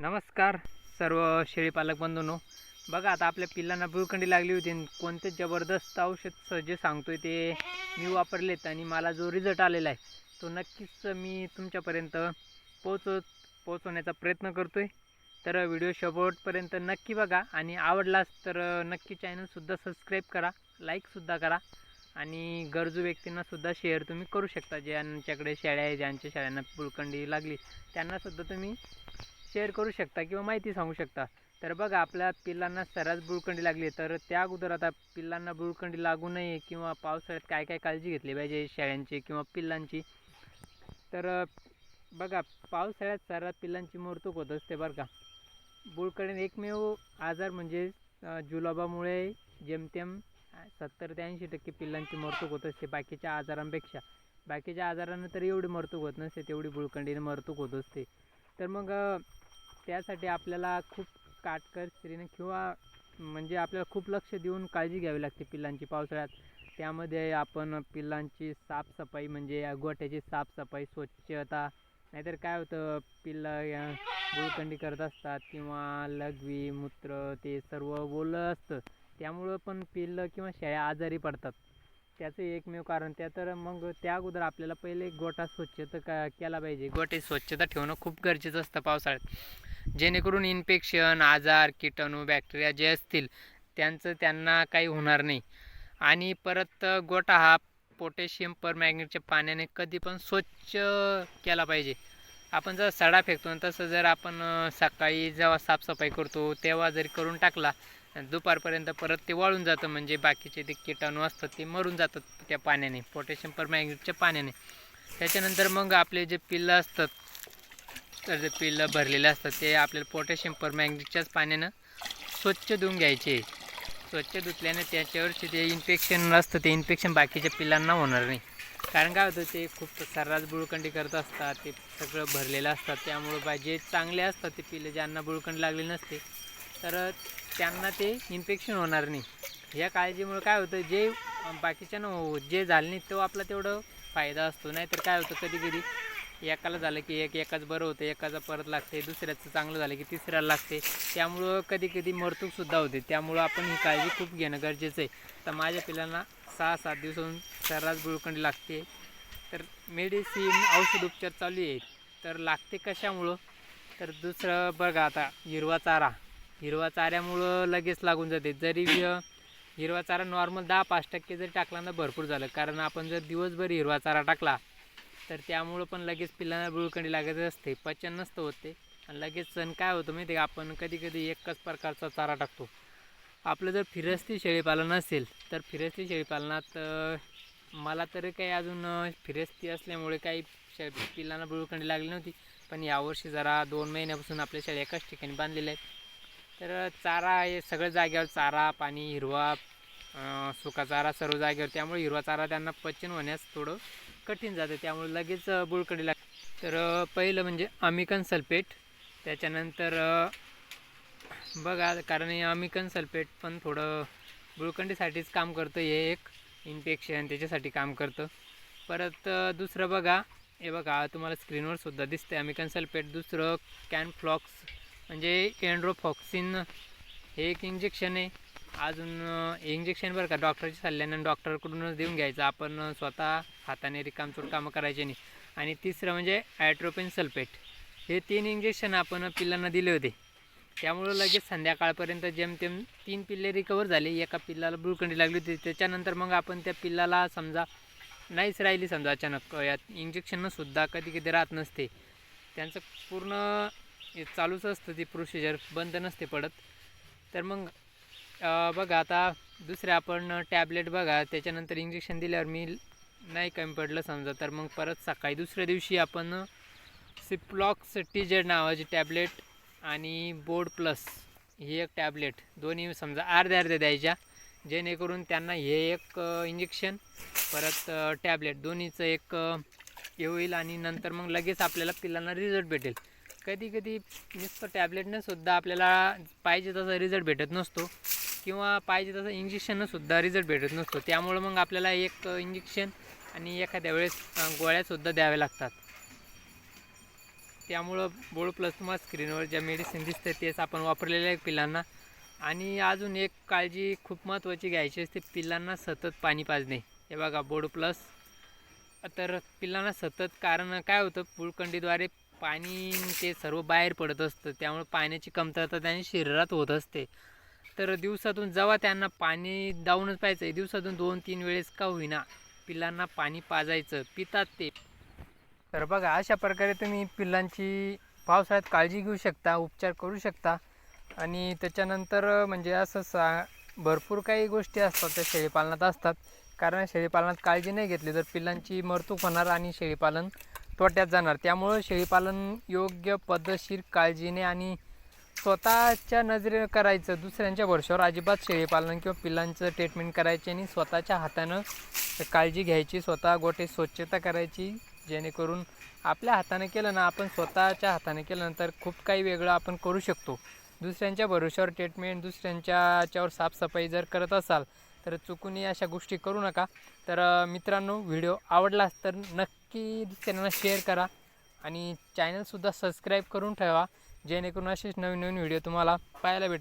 नमस्कार सर्व शेळीपालक बंधूनो. बघा आता आपल्या पिल्लांना बुळखंडी लागली होती कोणते जबरदस्त औषध जे सांगतोय ते मी वापरलेत आणि मला जो रिझल्ट आलेला आहे तो नक्कीच मी तुमच्यापर्यंत पोचवत पोचवण्याचा प्रयत्न करतोय. तर व्हिडिओ शेवटपर्यंत नक्की बघा आणि आवडलास तर नक्की चॅनलसुद्धा सबस्क्राईब करा लाईकसुद्धा करा आणि गरजू व्यक्तींनासुद्धा शेअर तुम्ही करू शकता. ज्यांच्याकडे शेळ्या आहे ज्यांच्या शेळ्यांना पुळकंडी लागली त्यांनासुद्धा तुम्ही शेअर करू शकता किंवा माहिती सांगू शकता. तर बघा आपल्या पिल्लांना सर्रास बुळकंडी लागली तर त्या अगोदर आता पिल्लांना बुळकंडी लागू नये किंवा पावसाळ्यात काय काय काळजी घेतली पाहिजे शेळ्यांची किंवा पिल्लांची? तर बघा पावसाळ्यात सर्रास पिल्लांची मरतूक होत असते बरं का. बुळकंडी एकमेव आजार म्हणजे जुलाबामुळे जेमतेम सत्तर ते ऐंशी टक्के पिल्लांची मरतूक होत असते बाकीच्या आजारांपेक्षा. बाकीच्या आजारांना तर एवढी मरतूक होत नसते तेवढी बुळखंडीने मरतूक होत असते. तर मग त्यासाठी आपल्याला खूप काटकर स्त्रीने किंवा म्हणजे आपल्याला खूप लक्ष देऊन काळजी घ्यावी लागते पिल्लांची पावसाळ्यात. त्यामध्ये आपण पिल्लांची साफसफाई म्हणजे गोठ्याची साफसफाई स्वच्छता नाहीतर काय होतं पिल्लं या करत असतात किंवा लघवी मूत्र ते सर्व ओलं असतं. त्यामुळं पण पिल्लं किंवा शेळ्या आजारी पडतात. त्याचं एकमेव कारण त्या तर मग त्या अगोदर आपल्याला पहिले गोठा स्वच्छता का केला पाहिजे. गोठे स्वच्छता ठेवणं खूप गरजेचं असतं पावसाळ्यात. जेणेकरून इन्फेक्शन आजार किटाणू बॅक्टेरिया जे असतील त्यांचं त्यांना काही होणार नाही. आणि परत गोठा हा पोटॅशियम परमॅग्नेटच्या पाण्याने कधी पण स्वच्छ केला पाहिजे. आपण जर सडा फेकतो ना तसं जर आपण सकाळी जेव्हा साफसफाई करतो तेव्हा जरी करून टाकला दुपारपर्यंत परत ते वाळून जातं म्हणजे बाकीचे ते किटाणू असतात ते मरून जातात त्या पाण्याने पोटॅशियम परमॅग्नेटच्या पाण्याने. त्याच्यानंतर मग आपले जे पिल्लं असतात तर जे पिल्लं भरलेले असतात ते आपल्याला पोटॅशियम परमॅग्नेटच्याच पाण्यानं स्वच्छ धुवून घ्यायचे. स्वच्छ धुतल्याने त्याच्यावरचे जे इन्फेक्शन असतं ते इन्फेक्शन बाकीच्या पिल्लांना होणार नाही. कारण काय होतं ते खूप सर्रास बुळखंडी करत असतात ते सगळं भरलेलं असतात. त्यामुळं बा जे चांगले असतात ते पिल्लं ज्यांना बुळखंडी लागले नसते तर त्यांना ते इन्फेक्शन होणार नाही. या काळजीमुळे काय होतं जे बाकीच्यानं बाकीच्या न हो, जे झालं नाही तो आपला तेवढं फायदा असतो. नाहीतर काय होतं कधी कधी एकाला झालं की एक एकाच बरं होतं एकाचं परत लागते दुसऱ्याचं चांगलं झालं की तिसऱ्याला लागते त्यामुळं कधी कधी मरतूकसुद्धा होते. त्यामुळं आपण ही काळजी खूप घेणं गरजेचं आहे. तर माझ्या पिलांना सहा सात दिवसाहून सर्रास गुळकंडी लागते. तर मेडिसिन औषध उपचार चालू आहे तर लागते कशामुळं? तर दुसरं बघा आता हिरवा चारा. हिरवा चाऱ्यामुळं लगेच लागून जाते. जरी हिरवा चारा नॉर्मल दहा पाच टक्के जरी टाकला ना भरपूर झालं. कारण आपण जर दिवसभर हिरवा चारा टाकला तर त्यामुळं पण लगेच पिल्लांना बुळखंडी लागत असते. पचन नसतं होते. आणि लगेच सण काय होतं माहिती आहे का? आपण कधी कधी एकच प्रकारचा चारा टाकतो. आपलं जर फिरस्ती शेळीपालन असेल तर फिरस्ती शेळीपालनात मला तरी काही अजून फिरस्ती असल्यामुळे काही शे पिल्लांना बुळकंडी लागली नव्हती. पण यावर्षी जरा दोन महिन्यापासून आपल्या शेळ्या एकाच ठिकाणी बांधलेल्या आहेत. तर चारा हे सगळ्या जागेवर चारा पाणी हिरवा सुका चारा सर्व जागेवर. त्यामुळे हिरवा चारा त्यांना पचन होण्यास थोडं कठीण जातं. त्यामुळे लगेच बुळकडी लाग तर पहिलं म्हणजे अमिकन सल्फेट. त्याच्यानंतर बघा कारण हे अमिकन सल्फेट पण थोडं बुळकंडीसाठीच काम करतं. हे एक इन्फेक्शन त्याच्यासाठी काम करतं. परत दुसरं बघा. हे बघा तुम्हाला स्क्रीनवर सुद्धा दिसते अमिकन सल्फेट दुसरं कॅनफ्लॉक्स म्हणजे एन्ड्रोफॉक्सिन हे एक इंजेक्शन आहे. अजून इंजेक्शन बरं का? डॉक्टरच्या सल्ल्यानं डॉक्टरकडूनच देऊन घ्यायचं. आपण स्वतः हाताने रिकामचोट कामं करायचे नाही. आणि तिसरं म्हणजे ॲट्रोपिन सल्फेट हे तीन इंजेक्शन आपण पिल्लांना दिले होते. त्यामुळं लगेच संध्याकाळपर्यंत जेमतेम तीन पिल्ले रिकवर झाले. एका पिल्लाला बुळकंडी लागली होती. त्याच्यानंतर मग आपण त्या पिल्लाला समजा नाहीच राहिली समजा अचानक. यात इंजेक्शनंसुद्धा कधी कधी राहत नसते. त्यांचं पूर्ण हे चालूच असतं ती प्रोसिजर बंद नसते पडत. तर मग बघा आता दुसरे आपण टॅबलेट बघा त्याच्यानंतर इंजेक्शन दिल्यावर मी नाही कमी पडलं समजा तर मग परत सकाळी दुसऱ्या दिवशी आपण सिप्लॉक्स टीजेड नावाची टॅबलेट आणि बोर्ड प्लस ही एक टॅबलेट दोन्ही समजा अर्ध्या अर्ध्या द्यायच्या जेणेकरून त्यांना हे एक इंजेक्शन परत टॅबलेट दोन्हीचं एक हे होईल आणि नंतर मग लगेच आपल्याला पिल्लांना रिझल्ट भेटेल. कधी कधी नुसतं टॅबलेटनंसुद्धा आपल्याला पाहिजे तसा रिझल्ट भेटत नसतो. किंवा पाहिजे तसं इंजेक्शननं सुद्धा रिझल्ट भेटत नसतो. त्यामुळं मग आपल्याला एक इंजेक्शन आणि एखाद्या वेळेस गोळ्यासुद्धा द्याव्या लागतात. त्यामुळं बोर्ड प्लस तुम्हाला स्क्रीनवर ज्या मेडिसिन दिसते तेच आपण वापरलेले आहे पिल्लांना आणि अजून एक काळजी खूप महत्त्वाची घ्यायची असते पिल्लांना सतत पाणी पाजणे. हे बघा बोडो प्लस तर पिल्लांना सतत कारण काय होतं? पुळकंडीद्वारे पाणी ते सर्व बाहेर पडत असतं. त्यामुळे पाण्याची कमतरता त्यांनी शरीरात होत असते. तर दिवसातून जेव्हा त्यांना पाणी दावूनच पाहिजे दिवसातून दोन तीन वेळेस का होईना पिल्लांना पाणी पाजायचं. पितात ते. तर बघा अशा प्रकारे तुम्ही पिल्लांची पावसाळ्यात काळजी घेऊ शकता उपचार करू शकता. आणि त्याच्यानंतर म्हणजे असं सा भरपूर काही गोष्टी असतात त्या शेळीपालनात असतात. कारण शेळीपालनात काळजी नाही घेतली तर पिल्लांची मरतूक होणार आणि शेळीपालन तोट्यात जाणार. त्यामुळं शेळीपालन योग्य पद्धतशीर काळजीने आणि स्वतःच्या नजरेनं करायचं दुसऱ्यांच्या भरोश्यावर अजिबात शेळीपालन किंवा पिल्लांचं ट्रीटमेंट करायची आणि स्वतःच्या हातानं काळजी घ्यायची स्वतः गोटे स्वच्छता करायची जेणेकरून आपल्या हाताने केलं ना आपण स्वतःच्या हाताने केल्यानंतर खूप काही वेगळं आपण करू शकतो. दुसऱ्यांच्या भरोश्यावर ट्रीटमेंट दुसऱ्यांच्या याच्यावर साफसफाई जर करत असाल तर चुकूनही अशा गोष्टी करू नका. तर मित्रांनो व्हिडिओ आवडलास तर नक्की दुसऱ्यांना शेअर करा आणि चॅनलसुद्धा सबस्क्राईब करून ठेवा. जेणेकरून असेच नवीन नवीन व्हिडिओ तुम्हाला पाहायला भेट